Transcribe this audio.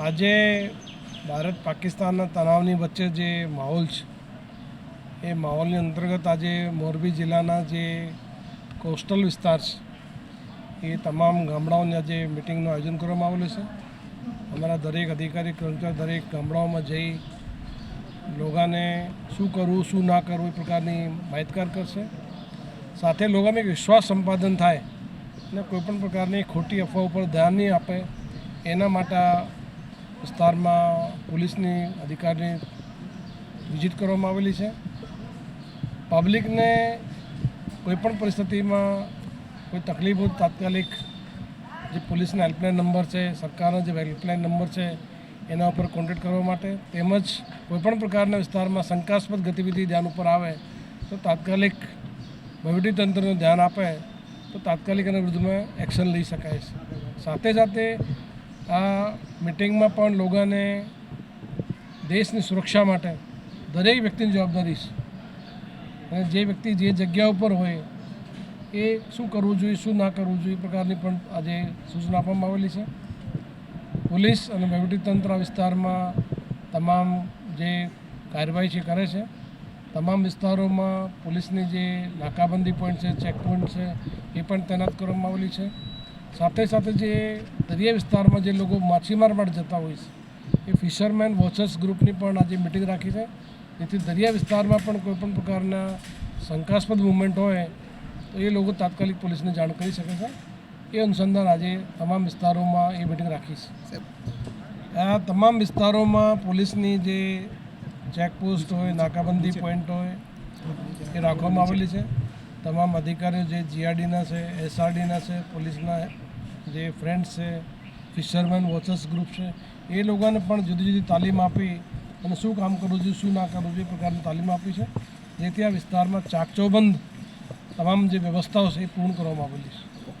આજે ભારત પાકિસ્તાનના તણાવની વચ્ચે જે માહોલ છે, એ માહોલની અંતર્ગત આજે મોરબી જિલ્લાના જે કોસ્ટલ વિસ્તાર છે, એ તમામ ગામડાઓની આજે મિટિંગનું આયોજન કરવામાં આવેલું છે. અમારા દરેક અધિકારી, કર્મચારી દરેક ગામડાઓમાં જઈ લોકોને શું કરવું, શું ના કરવું એ પ્રકારની માહિતગાર કરશે. સાથે એક વિશ્વાસ સંપાદન થાય અને કોઈપણ પ્રકારની ખોટી અફવા ઉપર ધ્યાન નહીં આપે, એના માટે વિસ્તારમાં પોલીસની અધિકારની વિઝિટ કરવામાં આવેલી છે. પબ્લિકને કોઈપણ પરિસ્થિતિમાં કોઈ તકલીફ તાત્કાલિક જે પોલીસના હેલ્પલાઇન નંબર છે, સરકારનો જે હેલ્પલાઇન નંબર છે, એના ઉપર કોન્ટેક્ટ કરવા માટે તેમજ કોઈપણ પ્રકારના વિસ્તારમાં શંકાસ્પદ ગતિવિધિ ધ્યાન ઉપર આવે તો તાત્કાલિક વહીવટીતંત્રનું ધ્યાન આપે તો તાત્કાલિક એના વિરુદ્ધમાં એક્શન લઈ શકાય છે. સાથે સાથે આ મિટિંગમાં પણ લોકોને દેશની સુરક્ષા માટે દરેક વ્યક્તિની જવાબદારી છે. અને જે વ્યક્તિ જે જગ્યા ઉપર હોય એ શું કરવું જોઈએ, શું ના કરવું જોઈએ એ પ્રકારની પણ આજે સૂચના આપવામાં આવેલી છે. પોલીસ અને વહીવટીતંત્ર વિસ્તારમાં તમામ જે કાર્યવાહી છે કરે છે. તમામ વિસ્તારોમાં પોલીસની જે નાકાબંધી પોઈન્ટ છે ચેક પોઈન્ટ છે, એ પણ તૈનાત કરવામાં આવેલી છે. સાથે સાથે જે દરિયા વિસ્તારમાં જે લોકો માછીમાર માટે જતા હોય છે, એ ફિશરમેન વોચર્સ ગ્રુપની પણ આજે મિટિંગ રાખી છે. જેથી દરિયા વિસ્તારમાં પણ કોઈપણ પ્રકારના શંકાસ્પદ મુવમેન્ટ હોય, તો એ લોકો તાત્કાલિક પોલીસને જાણ કરી શકે છે. એ અનુસંધાન આજે તમામ વિસ્તારોમાં એ મિટિંગ રાખી છે. આ તમામ વિસ્તારોમાં પોલીસની જે ચેકપોસ્ટ હોય, નાકાબંધી પોઈન્ટ હોય, એ રાખવામાં આવેલી છે. તમામ અધિકારીઓ જે જીઆરડીના છે એસઆરડીના છે, પોલીસના જે ફ્રેન્ડ્સ છે ફિશરમેન વોચર્સ ગ્રુપ છે, એ લોકોને પણ જુદી જુદી તાલીમ આપી અને શું કામ કરવું જોઈએ, શું ના કરવું જોઈએ પ્રકારની તાલીમ આપી છે. જેથી આ વિસ્તારમાં ચાકચોબંધ તમામ જે વ્યવસ્થાઓ છે એ પૂર્ણ કરવામાં આવેલી છે.